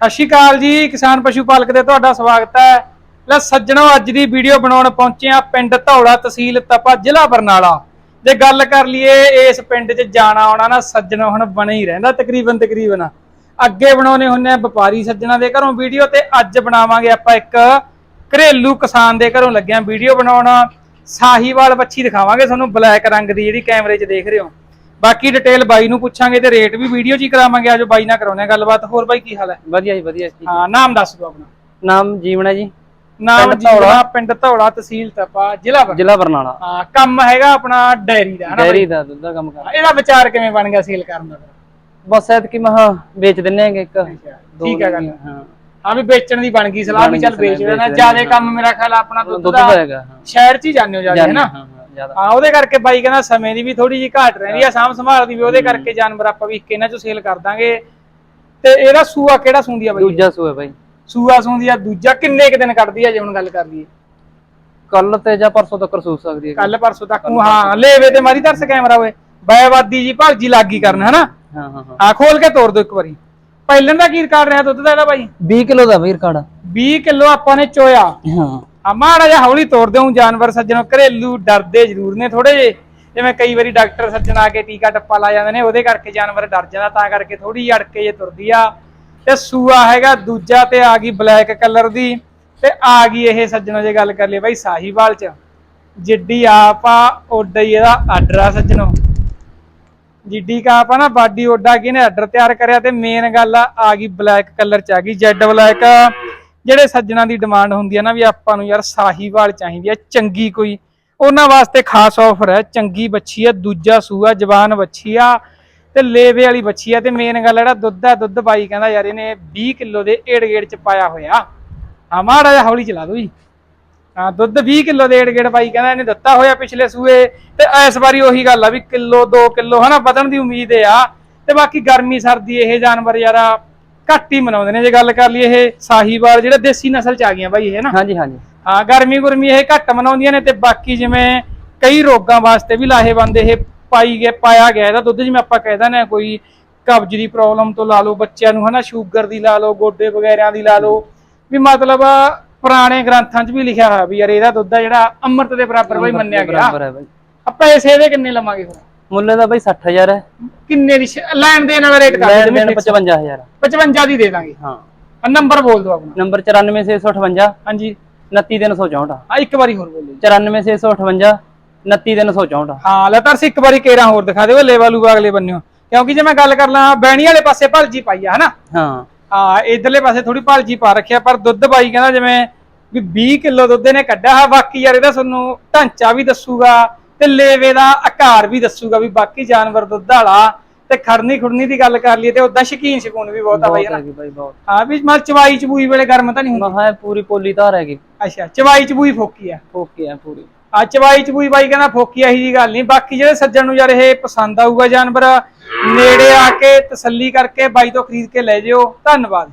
ਸਤਿ ਸ਼੍ਰੀ ਅਕਾਲ ਜੀ, ਕਿਸਾਨ ਪਸ਼ੂ ਪਾਲਕ ਦੇ ਤੁਹਾਡਾ ਸਵਾਗਤ ਹੈ। ਲੈ ਸੱਜਣੋ, ਅੱਜ ਦੀ ਵੀਡੀਓ ਬਣਾਉਣ ਪਹੁੰਚੇ ਆ ਪਿੰਡ ਧੌਲਾ ਤਹਿਸੀਲ ਤਪਾ ਜ਼ਿਲ੍ਹਾ ਬਰਨਾਲਾ। ਜੇ ਗੱਲ ਕਰ ਲਈਏ, ਇਸ ਪਿੰਡ 'ਚ ਜਾਣਾ ਆਉਣਾ ਨਾ, ਸੱਜਣੋ ਹੁਣ ਬਣੇ ਹੀ ਰਹਿੰਦਾ ਤਕਰੀਬਨ ਤਕਰੀਬਨ। ਅੱਗੇ ਬਣਾਉਣੇ ਹੁੰਨੇ ਆ ਵਪਾਰੀ ਸੱਜਣਾ ਦੇ ਘਰੋਂ ਵੀਡੀਓ ਤੇ ਅੱਜ ਬਣਾਵਾਂਗੇ ਆਪਾਂ ਇੱਕ ਘਰੇਲੂ ਕਿਸਾਨ ਦੇ ਘਰੋਂ ਲੱਗਿਆ ਵੀਡੀਓ ਬਣਾਉਣਾ। ਸਾਹੀਵਾਲ ਬੱਚੀ ਦਿਖਾਵਾਂਗੇ ਤੁਹਾਨੂੰ, ਬਲੈਕ ਰੰਗ ਦੀ ਜਿਹੜੀ ਕੈਮਰੇ 'ਚ ਦੇਖ ਰਹੇ ਹੋ। ਬਾਕੀ ਡਿਟੇਲ ਬਾਈ ਨੂੰ ਪੁੱਛਾਂਗੇ ਤੇ ਰੇਟ ਵੀ ਵੀਡੀਓ 'ਚ ਹੀ ਕਰਾਵਾਂਗੇ ਆਜੋ ਬਾਈ ਨਾਲ ਕਰਾਉਣੇ ਆ ਗੱਲਬਾਤ। ਹੋਰ ਬਾਈ ਕੀ ਹਾਲ ਹੈ? ਵਧੀਆ ਜੀ ਵਧੀਆ ਜੀ। ਹਾਂ ਨਾਮ ਦੱਸ ਦਿਓ ਆਪਣਾ। ਨਾਮ ਜੀਵਣਾ ਜੀ। ਨਾਮ ਧੌਲਾ। ਜੀਵਨਾ ਪਿੰਡ ਧੌਲਾ ਤਹਿਸੀਲ ਤਪਾ ਜ਼ਿਲ੍ਹਾ ਜ਼ਿਲ੍ਹਾ ਬਰਨਾਲਾ। ਹਾਂ ਕੰਮ ਹੈਗਾ ਆਪਣਾ ਡੈਰੀ ਦਾ ਹਨਾ ਡੈਰੀ ਦਾ ਦੁੱਧ ਦਾ ਕੰਮ ਕਰ ਇਹਦਾ ਵਿਚਾਰ ਕਿਵੇਂ ਬਣ ਗਿਆ ਸੇਲ ਕਰਨ ਦਾ? ਬਸ ਐਤ ਕੀ ਮਹਾ ਵੇਚ ਦਿੰਨੇ ਆਂਗੇ ਇੱਕ। ਠੀਕ ਹੈ ਗੱਲ। ਹਾਂ। ਹਾਂ ਵੀ ਵੇਚਣ ਦੀ ਬਣ ਗਈ ਸਲਾਹ ਵੀ ਚੱਲ ਵੇਚ ਦੇਣਾ ਜ਼ਿਆਦਾ। ਕੰਮ ਮੇਰਾ ਖਿਆਲ ਆਪਣਾ ਦੁੱਧ ਦਾ ਸ਼ਹਿਰ 'ਚ ਹੀ ਜਾਂਦੇ ਹੋ ਜ਼ਿਆਦਾ ਹੈ ਜਾਨੇ, ਨਾ ਜ਼ਿਆਦਾ। ਹਾਂ ਉਹਦੇ ਕਰਕੇ ਬਾਈ ਕਹਿੰਦਾ ਸਮੇਂ ਦੀ ਵੀ ਥੋੜੀ ਜਿਹੀ ਘਾਟ ਰਹਿੰਦੀ ਆ ਸਾਂਭ ਸੰਭਾਲ ਦੀ ਵੀ ਉਹਦੇ ਕਰਕੇ ਜਾਨਵਰ ਆਪਾਂ ਵੀ ਇਹਨਾਂ 'ਚੋਂ ਸੇਲ ਕਰ ਦਾਂਗੇ। ਤੇ ਇਹਦਾ ਸੂਆ ਕਿਹੜਾ ਸੂੰਦੀ ਆ ਬਾਈ? ਦੂਜਾ ਸੂਆ ਬਾਈ। ਸੂਆ ਸੂੰਦੀ ਆ ਦੂਜਾ ਕਿੰਨੇ ਕੁ ਦਿਨ ਕੱਢਦੀ ਆ ਜੇ ਹੁਣ ਗੱਲ ਕਰ ਲਈਏ? ਕੱਲ ਤੇ ਜਾਂ ਪਰਸੋਂ ਤੱਕ ਸੂਸ ਸਕਦੀ ਹੈ ਕੱਲ ਪਰਸੋਂ ਤੱਕ ਹਾਂ ਲੇਵੇ ਤੇ ਮਾਰੀ ਤਰਸ ਕੈਮਰਾ ਓਏ। ਬਾਇਆਵਾਦੀ ਜੀ ਭਾਲਜੀ ਲੱਗੀ ਕਰਨ ਹਨਾ? ਹਾਂ ਹਾਂ ਹਾਂ। ਆ ਖੋਲ ਕੇ ਤੋੜ ਦੋ ਇੱਕ ਵਾਰੀ। ਪਹਿਲਾਂ ਦਾ ਕੀ ਰਿਕਾਰਡ ਰਿਹਾ ਦੁੱਧ ਦਾ ਇਹਦਾ ਬਾਈ? 20 ਕਿਲੋ ਦਾ ਵੀਰ ਕਾੜਾ। 20 ਕਿਲੋ ਆਪਾਂ ਨੇ ਚੋਇਆ। ਹਾਂ। ਆ ਮਾੜਾ ਜਿਹਾ ਹੌਲੀ ਤੋੜ ਦਿਓ ਜਾਨਵਰ ਸੱਜਣੋ, ਘਰੇਲੂ ਡਰਦੇ ਜ਼ਰੂਰ ਨੇ ਥੋੜੇ ਜੇ ਜਿਵੇਂ ਕਈ ਵਾਰੀ ਡਾਕਟਰ ਸੱਜਣ ਆ ਕੇ ਟੀਕਾ ਟੱਪਾ ਲਾ ਜਾਂਦੇ ਨੇ, ਉਹਦੇ ਕਰਕੇ ਜਾਨਵਰ ਡਰ ਜਾਂਦਾ, ਤਾਂ ਕਰਕੇ ਥੋੜੀ ਅੜਕੇ ਜੇ ਤੁਰਦੀ ਆ। ਤੇ ਸੂਆ ਹੈਗਾ ਦੂਜਾ ਤੇ ਆ ਗਈ ਬਲੈਕ ਕਲਰ ਦੀ, ਤੇ ਆ ਗਈ ਇਹ ਸੱਜਣੋ ਜੇ ਗੱਲ ਕਰ ਲਈ ਬਾਈ ਸਾਹੀਵਾਲ ਚ। ਜਿੱਡੀ ਆਪ ਆ ਓਡਾ ਹੀ ਇਹਦਾ ਆਰਡਰ ਆ ਸੱਜਣੋ। ਜਿੱਡੀ ਕਾ ਆਪਾਂ ਨਾ, ਬਾਡੀ ਓਡਾ ਕਿਨੇ ਆਰਡਰ ਤਿਆਰ ਕਰਿਆ ਤੇ ਮੇਨ ਗੱਲ ਆ ਗਈ ਬਲੈਕ ਕਲਰ ਚ ਆ ਗਈ, ਜੈਡ ਬਲੈਕ। ਜਿਹੜੇ ਸੱਜਣਾ ਦੀ ਡਿਮਾਂਡ ਹੁੰਦੀ ਹੈ ਨਾ ਵੀ ਆਪਾਂ ਨੂੰ ਯਾਰ ਸਾਹੀਵਾਲ ਚਾਹੀਦੀ ਹੈ ਚੰਗੀ ਕੋਈ। ਉਹਨਾਂ ਵਾਸਤੇ ਖਾਸ ਆਫਰ ਹੈ ਚੰਗੀ ਬੱਚੀ ਹੈ ਦੂਜਾ ਸੂਆ, ਜਵਾਨ ਬੱਚੀ ਆ, ਤੇ ਲੇਵੇ ਵਾਲੀ ਬੱਚੀ ਆ, ਤੇ ਮੇਨ ਗੱਲ ਜਿਹੜਾ ਦੁੱਧ ਹੈ ਦੁੱਧ ਬਾਈ ਕਹਿੰਦਾ ਯਾਰ ਇਹਨੇ 20 ਕਿਲੋ ਦੇ ਏੜ ਗੇੜ ਚ ਪਾਇਆ ਹੋਇਆ। ਆ ਮਾੜਾ ਜਿਹਾ ਹੌਲੀ ਚਲਾ ਦੋ ਜੀ ਹਾਂ, ਦੁੱਧ 20 ਕਿਲੋ ਦੇ ਏੜ ਗੇੜ ਬਾਈ ਕਹਿੰਦਾ ਇਹਨੇ ਦਿੱਤਾ ਹੋਇਆ ਪਿਛਲੇ ਸੂਏ, ਤੇ ਇਸ ਵਾਰੀ ਉਹੀ ਗੱਲ ਆ ਵੀ ਕਿਲੋ 2 ਕਿਲੋ ਹਨਾ, ਵਧਣ ਦੀ ਉਮੀਦ ਆ। ਤੇ ਬਾਕੀ ਗਰਮੀ, ਸਰਦੀ, ਇਹ ਜਾਨਵਰ ਯਾਰਾ ਘੱਟ ਹੀ ਮਨਾਉਂਦੇ ਨੇ। ਜੇ ਗੱਲ ਕਰ ਲਈ ਇਹ ਸਾਹੀਵਾਲ ਜਿਹੜੇ ਦੇਸੀ ਨਸਲ ਚ ਆ ਗਈਆਂ ਬਾਈ ਇਹ ਨਾ? ਹਾਂਜੀ ਹਾਂਜੀ। ਹਾਂ ਗਰਮੀ ਗੁਰਮੀ ਇਹ ਘੱਟ ਮਨਾਉਂਦੀਆਂ ਨੇ ਤੇ ਬਾਕੀ ਜਿਵੇਂ ਕਈ ਰੋਗਾਂ ਵਾਸਤੇ ਵੀ ਲਾਹੇਵੰਦ ਇਹ ਪਾਈ ਗਏ ਪਾਇਆ ਗਿਆ। ਇਹਦਾ ਦੁੱਧ ਜਿਵੇਂ ਆਪਾਂ ਕਹਿ ਦਿੰਦੇ ਆ ਕੋਈ ਕਬਜ਼ ਦੀ ਪ੍ਰੋਬਲਮ ਤੋਂ ਲਾ ਲਓ ਬੱਚਿਆਂ ਨੂੰ ਹਨਾ ਸ਼ੂਗਰ ਦੀ ਲਾ ਲਓ ਗੋਡੇ ਵਗੈਰਿਆਂ ਦੀ ਲਾ ਲਓ। ਵੀ ਮਤਲਬ ਪੁਰਾਣੇ ਗ੍ਰੰਥਾਂ 'ਚ ਵੀ ਲਿਖਿਆ ਹੋਇਆ ਵੀ ਯਾਰ ਇਹਦਾ ਦੁੱਧ ਆ ਜਿਹੜਾ ਅੰਮ੍ਰਿਤ ਦੇ ਬਰਾਬਰ ਬਈ ਮੰਨਿਆ ਗਿਆ। ਬਰਾਬਰ ਹੈ ਬਾਈ। ਆਪਾਂ ਪੈਸੇ ਇਹਦੇ ਕਿੰਨੇ ਲਵਾਂਗੇ ਫਿਰ ਮੁੱਲ ਦਾ ਬਾਈ 60000 ਹੈ। ਕਿੰਨੇ ਦੀ ਸ਼- ਲੈਣ ਦੇਣ ਵਾਲਾ ਰੇਟ ਕਰ ਲੈਣ ਦੇਣ 55000 55 ਦੀ ਦੇ ਦਾਂਗੇ। ਹਾਂ। ਆ ਨੰਬਰ ਬੋਲ ਦਿਓ ਆਪਣਾ। ਨੰਬਰ 94658 ਹਾਂਜੀ। 29364 ਆ ਇੱਕ ਵਾਰੀ ਹੋਰ ਬੋਲੋ 94658 29364 ਹਾਂ ਲੈ ਤਰਸ ਇੱਕ ਵਾਰੀ ਕੇਰਾ ਹੋਰ ਦਿਖਾ ਦਿਓ ਲੇਵਾ ਲੂਗਾ ਅਗਲੇ ਬੰਨਿਓ। ਕਿਉਂਕਿ ਜੇ ਮੈਂ ਗੱਲ ਕਰ ਲਾਂ ਬੈਣੀ ਵਾਲੇ ਪਾਸੇ ਭਲਜੀ ਪਾਈ ਆ ਹਨਾ? ਹਾਂ। ਹਾਂ ਇਧਰਲੇ ਪਾਸੇ ਥੋੜੀ ਭਲਜੀ ਪਾ ਰੱਖਿਆ ਪਰ ਦੁੱਧ ਬਾਈ ਕਹਿੰਦਾ ਜਿਵੇਂ ਵੀ 20 ਕਿਲੋ ਦੁੱਧ ਇਹਨੇ ਕੱਢਿਆ ਹੈ ਬਾਕੀ ਯਾਰ ਇਹਦਾ ਤੁਹਾਨੂੰ ਢਾਂਚਾ ਵੀ ਦੱਸੂਗਾ। ਤੇ ਲੇਵੇ ਦਾ ਆਕਾਰ ਵੀ ਦੱਸੂਗਾ ਵੀ ਬਾਕੀ ਜਾਨਵਰ ਦੁੱਧ ਵਾਲਾ ਤੇ ਖੜਨੀ ਖੁੜਨੀ ਦੀ ਗੱਲ ਕਰ ਲਈਏ ਤੇ ਉਦਾਂ ਸ਼ਕੀਨ ਸ਼ਕੂਨ ਵੀ ਬਹੁਤ ਆ ਬਾਈ ਹਨਾ? ਹਾਂ ਵੀ ਮਲ ਚਵਾਈ ਚਬੂਈ ਵੇਲੇ ਗਰਮ ਤਾਂ ਨਹੀਂ ਹੁੰਦਾ? ਮਹਾ ਪੂਰੀ ਪੋਲੀ ਧਾਰ ਹੈਗੀ। ਅੱਛਾ ਚਵਾਈ ਚਬੂਈ ਫੋਕੀ ਆ। ਓਕੇ ਆ ਪੂਰੀ। ਆ ਚਵਾਈ ਚਬੂਈ ਬਾਈ ਕਹਿੰਦਾ ਫੋਕੀ ਇਹੀ ਜੀ ਗੱਲ ਨਹੀਂ। ਬਾਕੀ ਜਿਹੜੇ ਸੱਜਣ ਨੂੰ ਯਾਰ ਇਹ ਪਸੰਦ ਆਊਗਾ ਜਾਨਵਰ ਨੇੜੇ ਆ ਕੇ ਤਸੱਲੀ ਕਰਕੇ ਬਾਈ ਤੋਂ ਖਰੀਦ ਕੇ ਲੈ ਜਿਓ। ਧੰਨਵਾਦ